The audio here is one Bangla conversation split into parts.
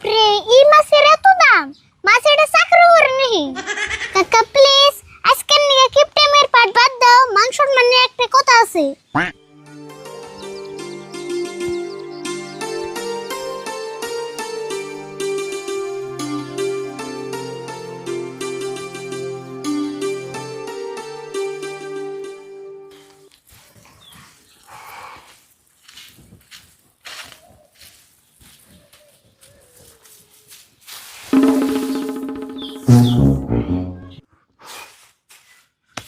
বাপরে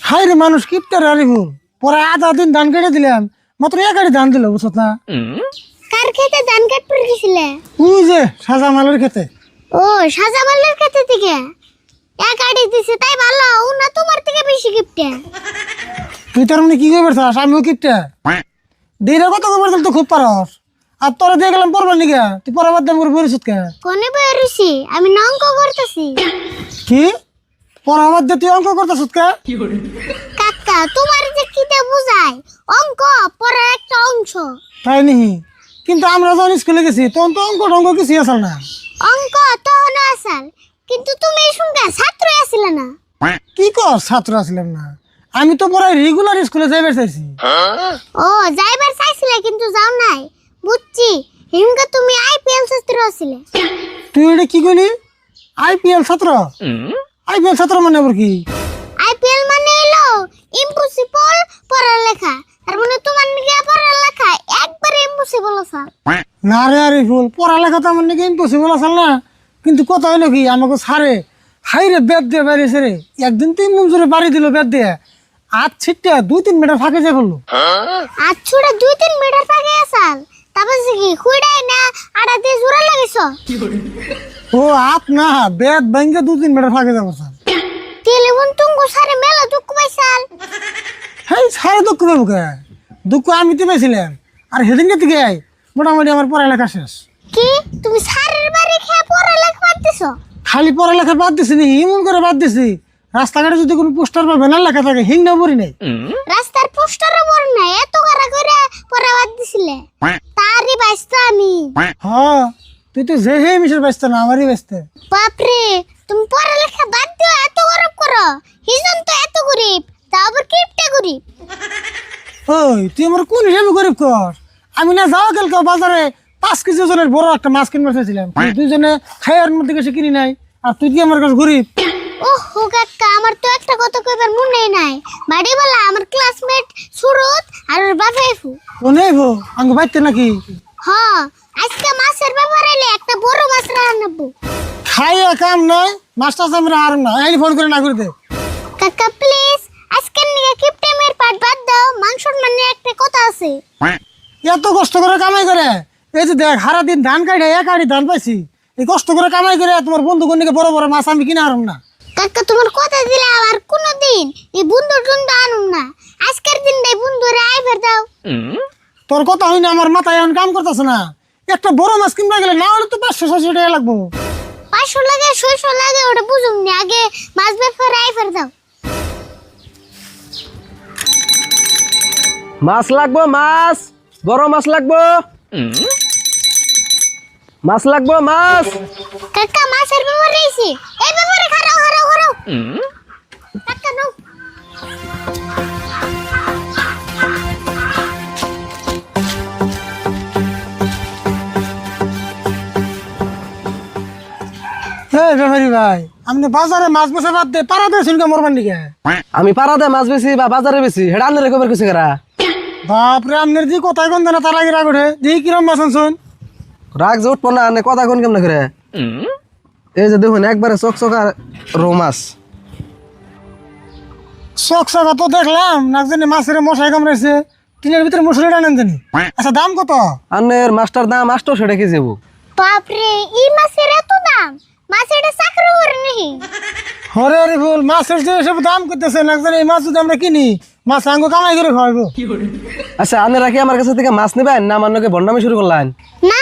হাই রে মানুষ কিপটার আরে ভুল পরে আধা দিন ধান কেটে দিলাম। মাত্র এক গাড়ি ধান দিল বুঝত না? কার খেতে ধান কাট পড়ে গেছিলে? ওই যে সাজা মালের খেতে। ও সাজামালের খেতে থেকে? এক আড়ি দিছে তাই ভালো। ও না তোমার থেকে বেশি গিফটে তুই তার মানে কি করবে আমিও কিপটা। দিনের কথা খবর তো খুব পারস। আর তোরা দিয়ে গেলাম পড়বার নিকে তুই পড়াবার দাম করে পরিশোধ কে? কোনে বই রুছি আমি না অঙ্ক করতেছি। কি? পড়াবার দিয়ে তুই অঙ্ক করতেছ কে? কাকা তোমার যে কিতে বুঝায়? অঙ্ক পড়ার একটা অংশ। তাই নিহি। কিন্তু আমরা যখন স্কুলে গেছি তখন তো অঙ্ক টঙ্ক কিছু আসল না। অঙ্ক তখন আসাল। কিন্তু তুমি এই সঙ্গে ছাত্র আসলে না। কি কর ছাত্র আসলাম না? আমি তো পড়াই রেগুলার স্কুলে যাইবার চাইছি। ও যাইবার চাইছিলে কিন্তু যাও নাই। বুঝছি হিমকা তুমি আইপিএল ছাত্র আসলে তুই এটা কি করলি আইপিএল ছাত্র? আইপিএল ছাত্র মানে আবার কি? আইপিএল মানে এলো ইম্পসিবল পড়ালেখা। আর মানে তোমার নিকে পড়ালেখা একবারে ইম্পসিবল আছে না রে আরে ফুল পড়ালেখা তো আমার নাকি ইম্পসিবল আসল না। কিন্তু কথা হইল কি আমাকে ছাড়ে হাই রে বেদ দিয়ে বাড়িয়েছে রে। একদিন তুই মঞ্জুরে বাড়ি দিল বেদ দিয়ে। আজ ছিটটা দুই তিন মিটার ফাঁকে যে ফেলল আর ছোড়া দুই তিন মিটার পাকে আসাল তারপর কি খুঁড়াই না আড়া দিয়ে জোড়া লাগিস ও আপ না বেদ ব্যাংকে দু তিন মিটার ফাঁকে যাব স্যার। টেলিফোন তুঙ্গু সারে মেলা দুঃখ পাইছাল। সারে দুঃখ পাবো কে? দুঃখ আমি তো পেয়েছিলাম আর সেদিনকে থেকে মোটামুটি আমার পড়ালেখা শেষ। কি? তুমি সারের বাড়ি খেয়ে পড়ালেখা করতেছ খালি পড়ালেখা বাদ দিছি নি করে বাদ দিছি। রাস্তাঘাটে যদি কোনো পোস্টার বা ব্যানার লেখা থাকে হিংনা পড়ি নাই। রাস্তার পোস্টারে পড় না এত কারা করে পড়া বাদ দিছিলে। বাইসতা আমি। হ্যাঁ তুই তো যে হে মিশের ব্যস্ত না আমারই ব্যস্ত। বাপরে তুমি পড়ালেখা বাদ দিও এত গরব করো। হিজন তো এত গরিব তা আবার কিপটে গরিব? ওই তুই আমার কোন হিসাবে গরিব কর? আমি না যাওয়া কালকে বাজারে পাঁচ কেজি ওজনের বড় একটা মাছ কিনবার চাইছিলাম। তুই দুজনে খাইয়ার মধ্যে গেছে কিনি নাই আর তুই কি আমার কাছে গরিব? ও হো কাকা আমার তো একটা কথা কইবার মনে নাই। বাড়ি বলা আমার ক্লাসমেট সুরত আর ওর বাবা এফু ও নেই ভো আঙ্গ বাইতে নাকি? হ আজকে মাছের ব্যাপার এলে একটা বড় মাছ রান্নাবো খাইয়া কাম নাই মাছটা আমরা আর না এই ফোন করে না করে দে। কাকা প্লিজ আজকের নিয়ে কিপটেমের পাট বাদ দাও মাংসর মানে একটা কথা আছে। এত কষ্ট করে কামাই করে এই যে দেখ হারা দিন ধান কাটে এক আড়ি ধান পাইছি। এই কষ্ট করে কামাই করে তোমার বন্ধু কন্যাকে বড় বড় মাছ আমি কিনে আরম না। কাকা তোমার কথা দিলে আর কোনো দিন এই বন্ধুর জন্য আনুম না। আজকের দিনটাই বন্ধুরে আইবার দাও। তোর কথা হইনি আমার মাথায় এখন কাম করতেছে না। একটা বড় মাছ কিনবা গেলে না হলে তো পাঁচশো ছশো টাকা লাগবো। পাঁচশো লাগে ছয়শো লাগে ওটা বুঝুম নি। আগে মাছ ব্যাপারে আইবার দাও মাছ লাগবো মাছ। বড় মাছ লাগবো। মাছ লাগবো মাছ। কাকা ভাই। আপনি বাজারে মাছ বাদ দে পাড়া দিয়ে শুনকে মরবার নিকে? আমি মাছ বেশি বা বাজারে বেশি হেডা আনলে রেকমের কিছু করা? বাপরে আপনার কোন দেনা তার আগে রাগ ওঠে দেখি কিরম মাছ আনছুন। রাগ যে উঠবো না আনে কথা কোন কেমন করে? এই যে দেখুন একবারে চক চকা রৌ মাছ। শখ তো দেখলাম জানি মাছের মশাই কামড়াইছে। টিনের ভিতরে মশারি জানি আচ্ছা দাম কত? আনের মাছটার দাম আটশো সেটা কেজি যাব বাপরে এই মাছের এত দাম? চাকরি করে হরে হরে বল মাছের যে সব দাম করতেছে না এই মাছ যদি আমরা কিনি মাছ আঙ্গো কামাই করে খাওয়াবো আচ্ছা আনেরা কি আমার কাছে থেকে মাছ নেবেন না আমার নাকি বন্ডামি শুরু করলেন? না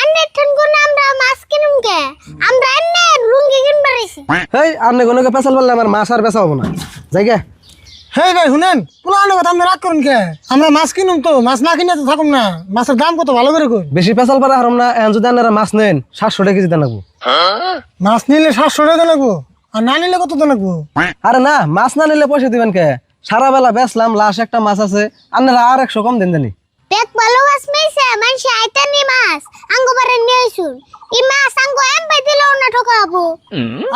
আন্নের ঠান কোন আমরা মাছ কিনুম কে? আমরা এনে লুঙ্গি কিনবার আইছি। হেই আপনি কোনো পেশাল বললে আমার মাছ আর পেশা হব না। যাই গে। হ্যাঁ ভাই শুনেন? পুরানো কথা আপনি রাগ করুন কে? আমরা মাছ কিনুম তো মাছ না কিনে তো থাকুন না। মাছের দাম কত ভালো করে কই বেশি পেশাল পারা হারম না এখন যদি আপনারা মাছ নেন সাতশো টাকা কেজি দেন লাগবো। মাছ নিলে সাতশো টাকা লাগবো আর না নিলে কত লাগবো? আরে না মাছ না নিলে পয়সা দিবেন কে? সারা বেলা বেচলাম লাশ একটা মাছ আছে আপনারা আর একশো কম দেন জানি। পেট ভালো মাছ মেয়েছে মানুষ আইতানি মাছ আঙ্গো বারে নিয়ে এই মাছ আঙ্গো এম পাই দিলেও না ঠকাবো।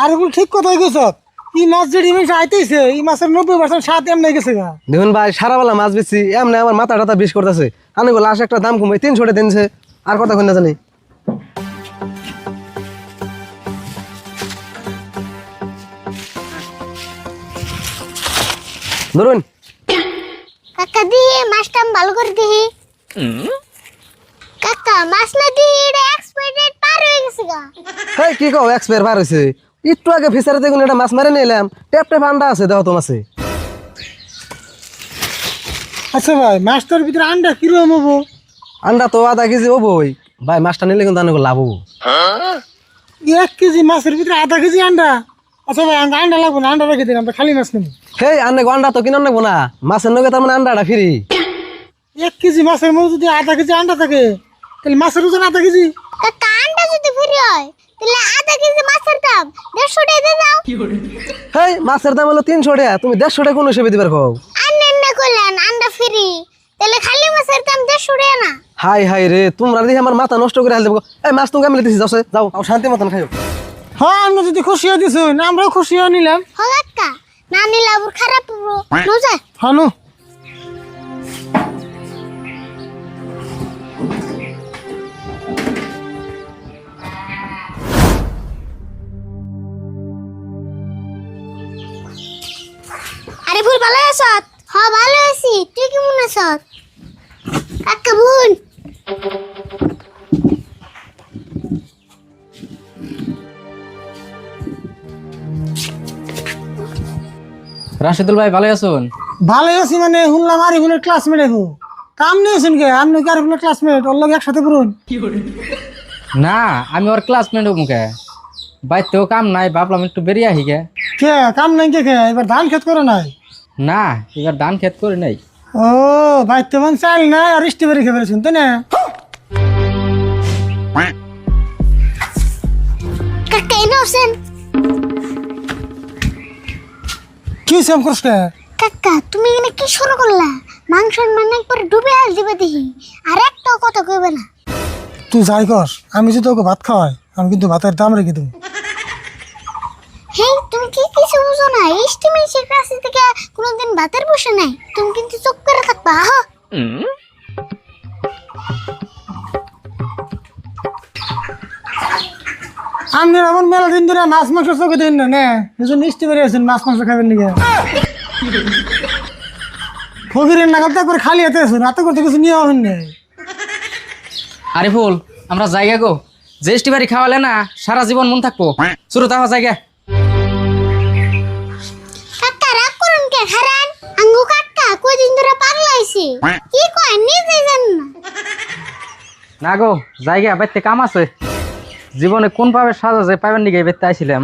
আর ঠিক কথাই গেছ এই মাছ যেটি আইতেছে এই মাছের নব্বই পার্সেন্ট স্বাদ এমনি গেছে গা। দেখুন ভাই সারা বেলা মাছ বেচছি এমনি আমার মাথা টাথা বিষ করতেছে। আমি লাশ একটা দাম কমে তিনশো টাকা দিনছে আর কথা কই না জানি। ধরুন। কাকা দিহি মাছটা আমি ভালো করে দিহি কাকা মাছ না দিহি এটা এক্সপায়ার পার হয়ে গেছে গা। কি কও এক্সপায়ার হয়েছে একটু আগে ফিসারে দেখুন এটা মাছ মারে নিলাম। টেপ টেপ আন্ডা আছে দেখো তো মাছে। আচ্ছা ভাই মাছটার ভিতরে আন্ডা কীরকম হব? আন্ডা তো আধা কেজি হবোই। ভাই মাছটা নিলে কিন্তু অনেক লাভ হব। এক কেজি মাছের ভিতরে আধা কেজি আন্ডা? আচ্ছা ভাই আন্ডা লাগবো না আন্ডা রেখে দিন আমরা খালি মাছ নেব। হেই আন্নে আন্ডা তো কিনে নেব না। মাছের নগে তার মানে আন্ডাটা ফ্রি। এক কেজি মাছের মধ্যে যদি আধা কেজি আন্ডা থাকে তাহলে মাছের ওজন আধা কেজি কাকা আন্ডা যদি ফ্রি হয়? তাহলে আধা কেজি মাছের দাম দেড়শো টাকা দিয়ে দাও। হেই মাছের দাম হলো তিনশো টাকা। তুমি দেড়শো টাকা কোনো হিসেবে দিবার খাও আন্না না করলেন আন্ডা ফ্রি তাহলে খালি মাছের দাম দেড়শো টাকা না? হাই হাই রে তোমরা দেখি আমার মাথা নষ্ট করে হাল দেবো। এই মাছ তুমি আমি দিছি যাও যাও যাও, শান্তি মতন খাইও। হ্যাঁ আমরা যদি খুশি হয়ে দিছো আমরাও খুশি হয়ে নিলাম। হ না নিলে আবার খারাপ হব। ভুল ভালো আছ? হ ভালো আছি। তুই কেমন আছ? কাকা বোন। রাশেদুল ভাই ভালো আছেন? ভালো আছি মানে শুনলাম আর এগুলো ক্লাসমেট এখন কাম নিয়েছেন কে? আপনি কি আর এগুলো ক্লাসমেট ওর লগে একসাথে পড়ুন। না আমি ওর ক্লাসমেট মুখে তো কাম নাই ভাবলাম একটু বেরিয়ে আহি গে কে? কাম নাই কে কে? এবার ধান খেত করে নাই। না এবার ধান খেত করে নাই। ও ভাই তেমন চাল নাই আর স্ট্রবেরি খেয়ে ফেলেছেন তো না? কাকা এনে আছেন কি সেম করছ কাকা তুমি এখানে কি শুরু করলা? মাংস মানে একবার ডুবে আল দিবে দেখি আর একটা কথা কইবে না। তুই যাই কর আমি যদি তোকে ভাত খাওয়াই আমি কিন্তু ভাতের দাম রেখে দেবো। হেই তুমি কি কিছু বুঝো না এই স্টিমেন্সের কাছে থেকে কোনোদিন ভাতের বসে নাই। তুমি কিন্তু চোখ করে থাকবা আমার মেলা দিন ধরে মাছ মাংস চোখে দিন না এজন্য স্ট্রবেরি আছেন মাছ মাংস খাবেন নাকি? ফকিরের নাগাল তো একবার খালি হাতে আছেন রাতে করতে কিছু নিয়ে হবেন না আরে ফুল আমরা জায়গা গো জেস্টি বাড়ি খাওয়ালে না সারা জীবন মন থাকব। শুরু তাহা জায়গা হারান, আঙ্গু ধরে কি কয় না। না গো, জায়গা বাইতে কাম আছে। জীবনে কোন ভাবে সাজা যে পাইবেন নাকি বেতে আইছিলাম।